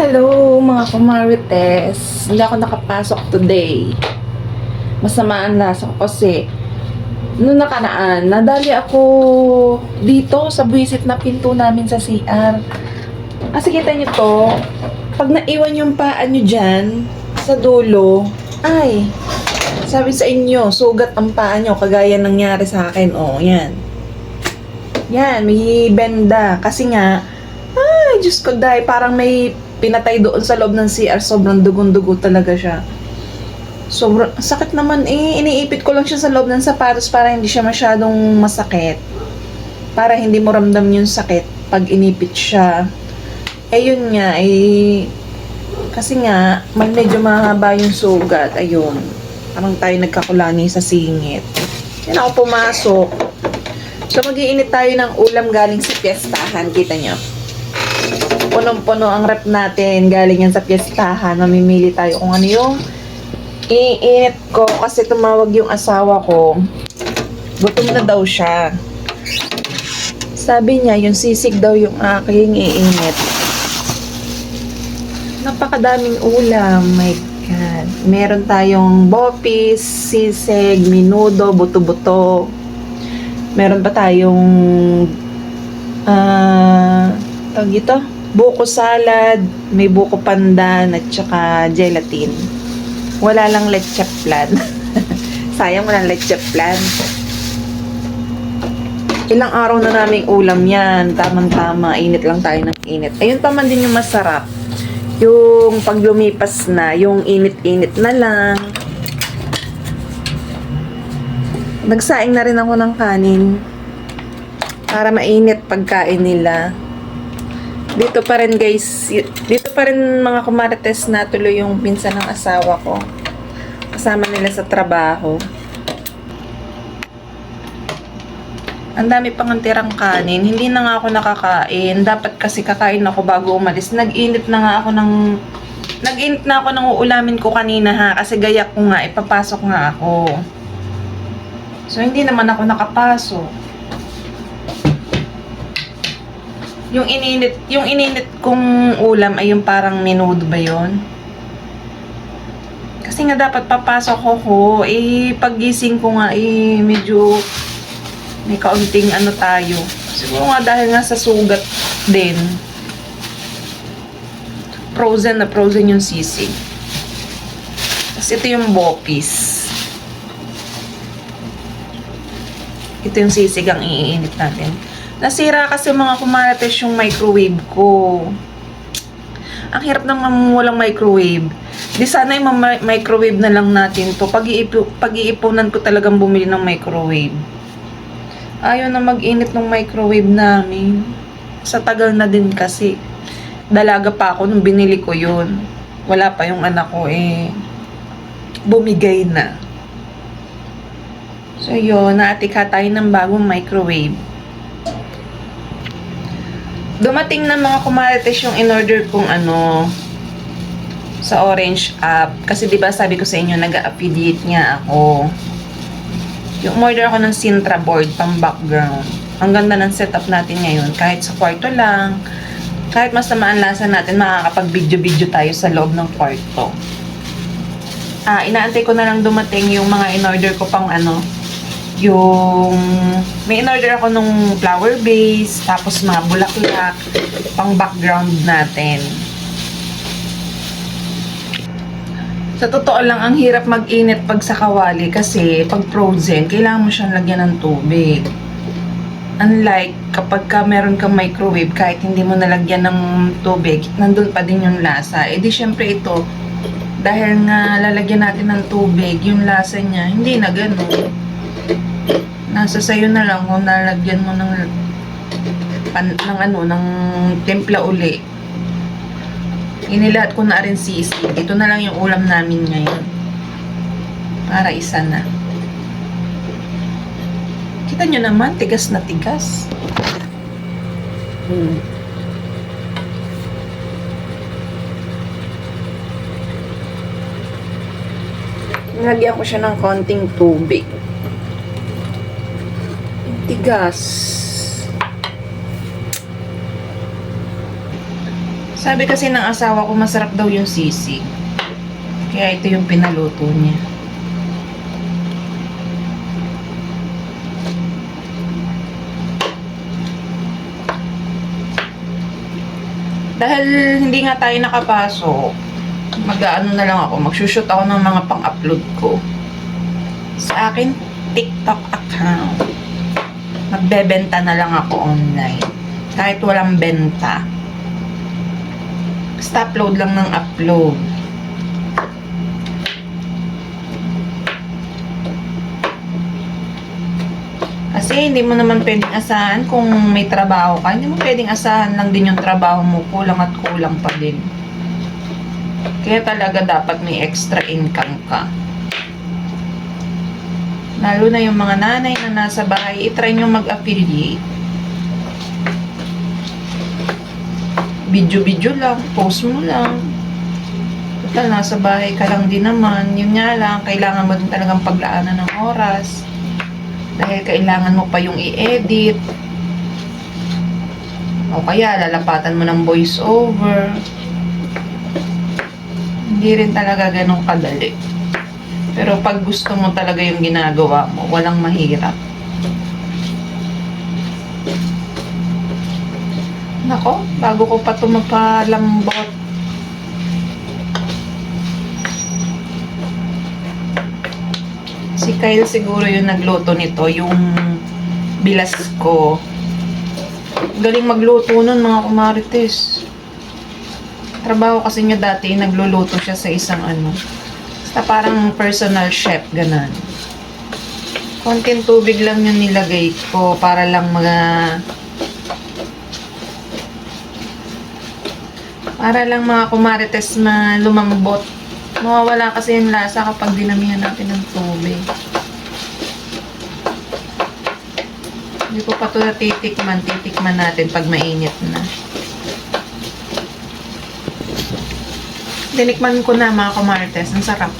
Hello mga kumarites. Hindi ako nakapasok today. Masama ang lasa ko kasi noong nakaraan, nadali ako dito sa buwisit na pinto namin sa CR. Kasi kita nyo to, pag naiwan yung paa nyo dyan, sa dulo, ay, sabi sa inyo, sugat ang paa nyo, kagaya nangyari sa akin. Oh, yan. Yan, may benda. Kasi nga, ay, Diyos ko, dahil parang may pinatay doon sa loob ng CR. Sobrang dugon-dugo talaga siya. Sobrang sakit naman eh. Iniipit ko lang siya sa loob ng sapatos para hindi siya masyadong masakit. Para hindi mo ramdam yung sakit pag inipit siya. Eh yun nga, eh, kasi nga, may medyo mahaba yung sugat. Ayun. Parang tayo nagkakulani sa singit. Yan ako pumasok. So, magiinit tayo ng ulam galing sa piyestahan. Kita nyo? Punong-puno ang rep natin galing yan sa piyestahan. Mamimili tayo kung ano yung iinit ko kasi tumawag yung asawa ko. Gutom na daw siya. Sabi niya, yung sisig daw yung aking iinit. Napakadaming ulam. My God. Meron tayong bopis, sisig, minudo, buto-buto. Meron pa tayong ah, tawag ito, buko salad, may buko pandan, at saka gelatin. Wala lang leche plan. Sayang walang leche plan. Ilang araw na naming ulam yan. Tamang-tama. Init lang tayo ng init. Ayun pa man din yung masarap. Yung pag lumipas na, yung init-init na lang. Nagsaing na rin ako ng kanin. Para mainit pagkain nila. Dito pa rin guys, dito pa rin mga kumarites na tuloy yung pinsan ng asawa ko. Kasama nila sa trabaho. Ang dami pang ang tirang kanin. Hindi na nga ako nakakain. Dapat kasi kakain ako bago umalis. Nag-init na nga ako ng... Nag-init na ako ng uulamin ko kanina ha. Kasi gaya ko nga, ipapasok nga ako. So, hindi naman ako nakapasok. Yung ininit, yung ininit kong ulam ay yung parang menudo ba yon? Kasi nga dapat papasok ko ko, eh pagising ko nga eh medyo may kaunting ano tayo. Siguro nga dahil nga sa sugat din. Frozen na frozen yung sisig. Tapos ito yung bopis. Ito yung sisig ang iinit natin. Nasira kasi mga kumarates yung microwave ko. Ang hirap naman walang microwave. Di sana yung microwave na lang natin to. Pag-iipunan ko talagang bumili ng microwave. Ayaw na mag-init ng microwave namin. Sa tagal na din kasi. Dalaga pa ako nung binili ko yun. Wala pa yung anak ko eh. Bumigay na. So yun, naatikha tayo ng bagong microwave. Dumating na mga kumarites yung in-order kong ano sa Orange app. Kasi 'di ba sabi ko sa inyo nag-affiliate nga ako. Yung order ako ng Sintra board pang background. Ang ganda ng setup natin ngayon. Kahit sa kwarto lang, kahit mas namaan lasa natin, makakapag-video-video tayo sa loob ng kwarto. Ah, inaantay ko na lang dumating yung mga in-order ko pang ano, yung may in-order ako nung flower base, tapos mga bulaklak, pang background natin. Sa totoo lang, ang hirap mag-init pag sa kawali kasi pag frozen, kailangan mo siyang lagyan ng tubig. Unlike kapag ka meron kang microwave, kahit hindi mo nalagyan ng tubig, nandun pa din yung lasa. E di syempre ito, dahil nga lalagyan natin ng tubig, yung lasa niya, hindi na ganun. Nasa sayo na lang kung nalagyan mo ng pan, ng ano, ng timpla uli. Inilahat ko na rin sisig. Ito na lang yung ulam namin ngayon. Para isa na. Kita nyo naman, tigas na tigas. Hmm. Nilagyan ko siya ng konting tubig. Tigas. Sabi kasi ng asawa ko, masarap daw yung sisig. Kaya ito yung pinaluto niya. Dahil hindi nga tayo nakapasok, mag-ano na lang ako, magsushoot ako ng mga pang-upload ko. Sa akin, TikTok account. Magbebenta na lang ako online. Kahit walang benta. Basta upload lang ng upload. Kasi hindi mo naman pwedeng asahan kung may trabaho ka. Hindi mo pwedeng asahan lang din yung trabaho mo. Kulang at kulang pa din. Kaya talaga dapat may extra income ka. Lalo na yung mga nanay na nasa bahay, itry nyo mag-affiliate. Video-video lang, post mo lang. Total, nasa bahay ka lang din naman. Yun nga lang, kailangan mo din talagang paglaanan ng oras. Dahil kailangan mo pa yung i-edit. O kaya, lalapatan mo ng voice over. Hindi rin talaga ganun kadali. Pero pag gusto mo talaga yung ginagawa mo, walang mahirap. Nako, bago ko pa ito mapalambot. Si Kyle siguro yung nagluto nito, yung bilas ko. Galing magluto nun mga kumarites. Trabaho kasi niya dati, nagluluto siya sa isang ano. Basta parang personal chef, ganun. Konting tubig lang yung nilagay ko para lang mga para lang mga kumarites na lumambot. Mawawala kasi yung lasa kapag dinamihan natin ng tubig. Hindi ko pa ito natitikman. Titikman natin pag mainit na. Tinikman ko na mga kumarites. Ang sarap.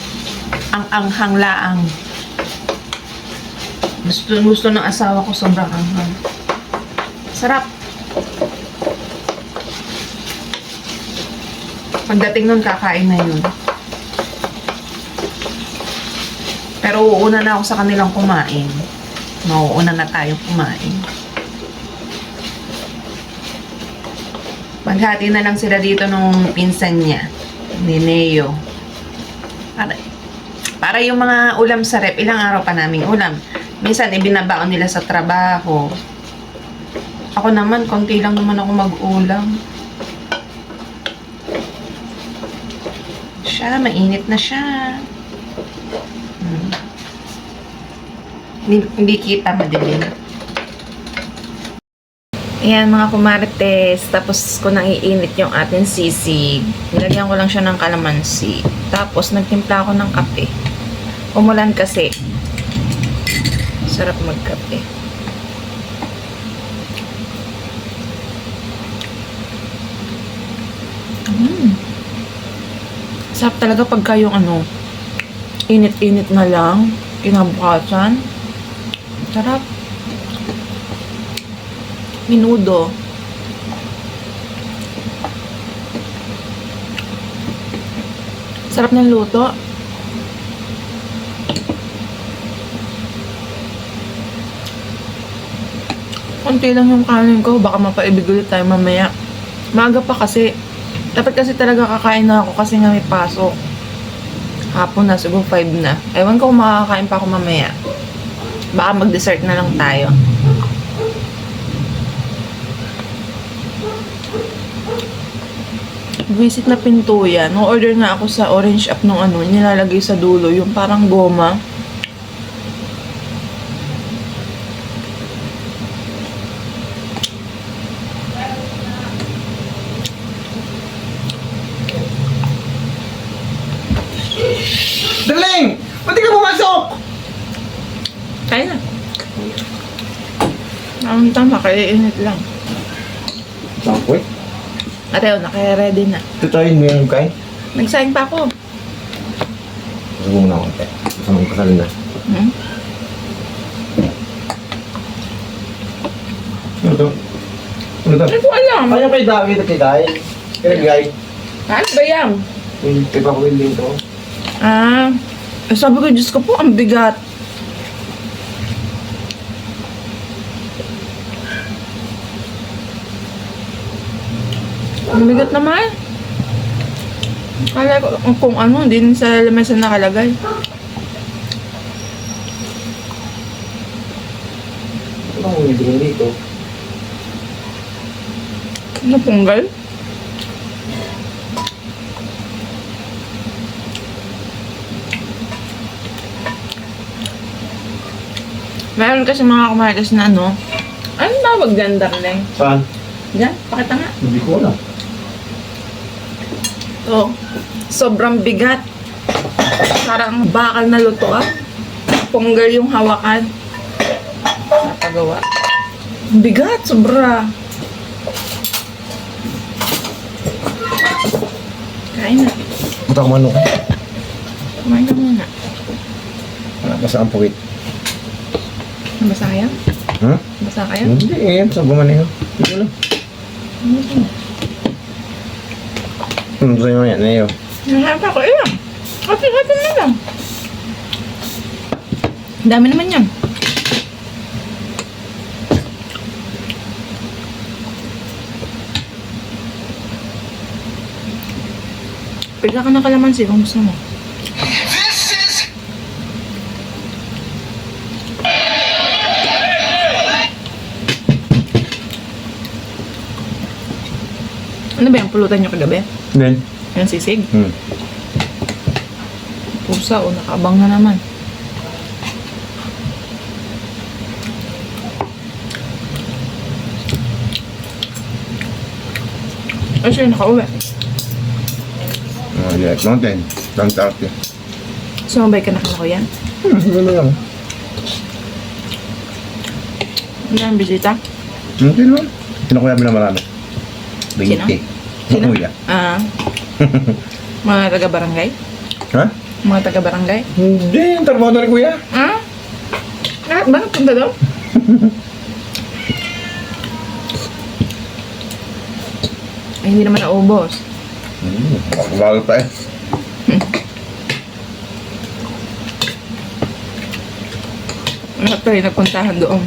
Ang anghang laang. Gusto, gusto ng asawa ko sobrang anghang. Sarap. Pagdating nun, kakain na yun. Pero uuna na ako sa kanilang kumain. Mauuna na tayo kumain. Maghati na lang sila dito nung pinsan niya, ni Neo. Para, para yung mga ulam sa rep, ilang araw pa naming ulam. Minsan, ibinabaon nila sa trabaho. Ako naman, konti lang naman ako mag-ulam. Siya, mainit na siya. Hmm. Hindi, hindi kita madilim. Ayan mga kumarites, tapos ko nang iinit yung ating sisig. Nilagyan ko lang siya ng kalamansi. Tapos nagtimpla ako ng kape. Umulan kasi. Sarap magkape. Mm. Sarap talaga pagka yung ano, init-init na lang, kinabukasan. Sarap. Minudo. Sarap ng luto. Konti lang yung kanin ko. Baka mapaibig ulit tayo mamaya. Maaga pa kasi. Dapat kasi talaga kakain na ako kasi nga may pasok. Hapon na, siguro 5 na. Ewan ko kung makakain pa ako mamaya. Baka mag-dessert na lang tayo. Visit na pinto yan. No order nga ako sa orange app nung ano, nilalagay sa dulo, yung parang goma. Darling! Ba't ka pumasok? Kaya na. Ang tama, kaya init lang. Bakit? Ateo, naka-ready na. Tutuin mo yung kain? Nagsaing pa ako. Gusto mo muna ako konti. Gusto mo kasal na. Hmm? Ano to? Ano to? Hindi ko alam. Ano kay David at kay Day? Kaya guys, Ano ba yan? yung tipa ko din to. Ah, eh, sabi ko, Diyos ko po, ang bigat. Ang bigat naman. Kala ko kung ano, din sa lamesa nakalagay. Ito bang umibigan dito? Ano punggal? Meron kasi mga kumakas na ano. Ano tawag dyan, darling? Saan? Diyan, pakita nga. Hindi ko alam. To, sobrang bigat. Parang bakal na lutoan. Punggal yung hawakan. Napagawa. Ang Bigat, sobra. Kain na. Punta ko manok. Kumain ka muna. Ah, Basta ang puwit. Nabasa kaya? Ha? Nabasa kaya? Hindi eh. Sa gumanin. Hindi ko alam. Hmm, sa'yo yan. Neo. Nahanap ako eh. Kasi kasi na lang. Ang Dami naman yan. Pila ka ng kalamansi kung gusto mo. Ano ba yung pulutan nyo kagabi? Then? Yung sisig? Hmm. Pusa o nakaabang na naman. Ay, siya nakauwi. Oh, yeah. Mountain. Lang tarty. Sumabay ka na ko yan. Hmm, gano'n lang. Ano yung bisita? Hindi naman. Kinukuya mo na marami. Bingiti. Sino? Kuya. Ah. mga taga-barangay? Ha? Mga taga-barangay? Hindi. Ang trabaho na ni kuya. Ah? Lahat ba nagpunta doon? Ay, hindi naman naubos. Hmm. Pa eh. Tayo nagpuntahan doon.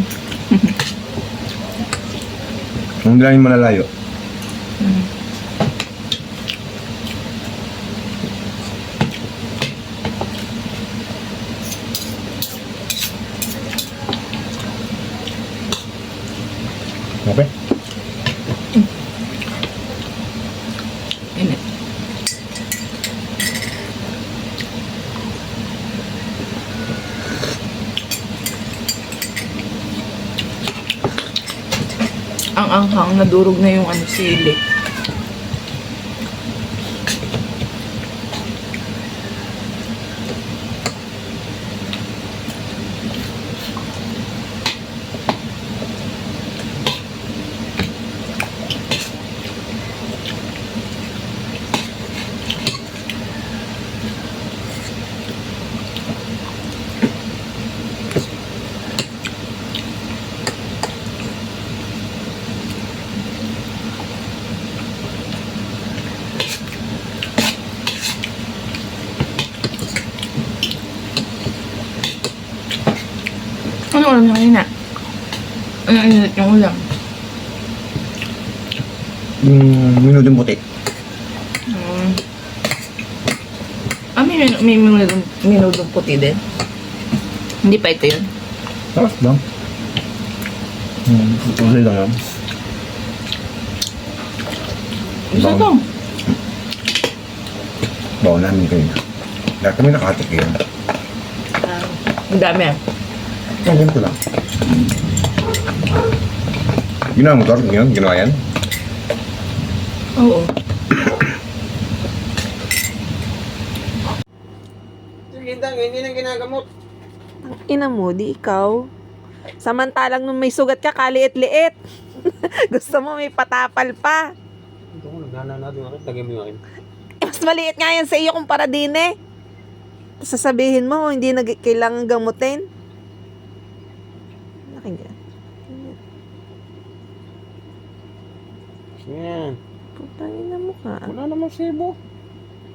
Hindi lang yung malalayo. Okay. Init. Ang anghang nadurog na yung ano sili. Ano ulam niya kanina? Ano init yung ulam? Yung minudong puti. Hmm. Ah, may, may minudong, minudong puti din. Hindi pa ito yun. Tapos lang. Hmm. Tuloy lang yan. Gusto ko. Bawa namin kayo na. Lahat kami nakatik yun. Ah, ang dami ah. Ang ganito lang. Ginawa mo, Tor? Yun? Ginawa yan? Oo. Sige, Dang. Hindi na ginagamot. Ina mo, di ikaw. Samantalang nung may sugat ka, kaliit-liit. Gusto mo may patapal pa. Ito ko, naghana na doon. Lagay mo yung akin. Eh, mas maliit nga yan sa iyo kumpara din eh. Sasabihin mo, hindi na kailangan gamutin. Nakinggan. Yan. Puta Tangin na mukha. Wala naman sebo.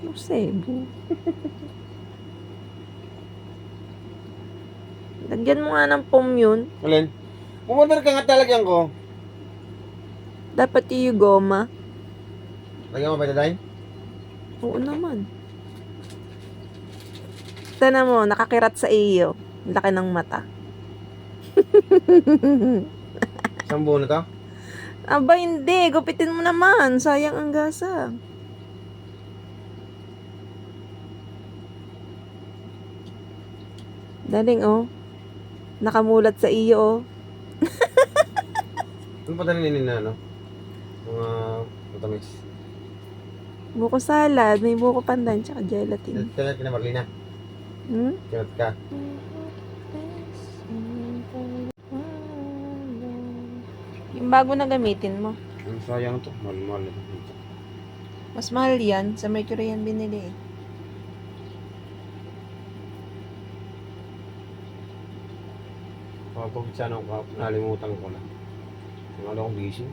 Ano Cebu? Lagyan mo nga ng pom yun. Alin? Pumodar ka nga talagyan ko. Dapat yung goma. Lagyan mo ba daday? Oo naman. Tana mo, nakakirat sa iyo. Laki ng mata. Isang buo na to? Aba, hindi. Gupitin mo naman. Sayang ang gasa. Daling, oh. Nakamulat sa iyo, oh. Ano pa taninin na ano? Mga matamis. Buko salad, may buko pandan, tsaka gelatin. Kaya kina Marlina. Hmm? Kinat ka. Yung bago na gamitin mo. Ang sayang to. Mahal-mahal na. Mas mahal yan. Sa Mercury yan binili eh. Kapag sa ano, kapag nalimutan ko na. Ang ano akong busy.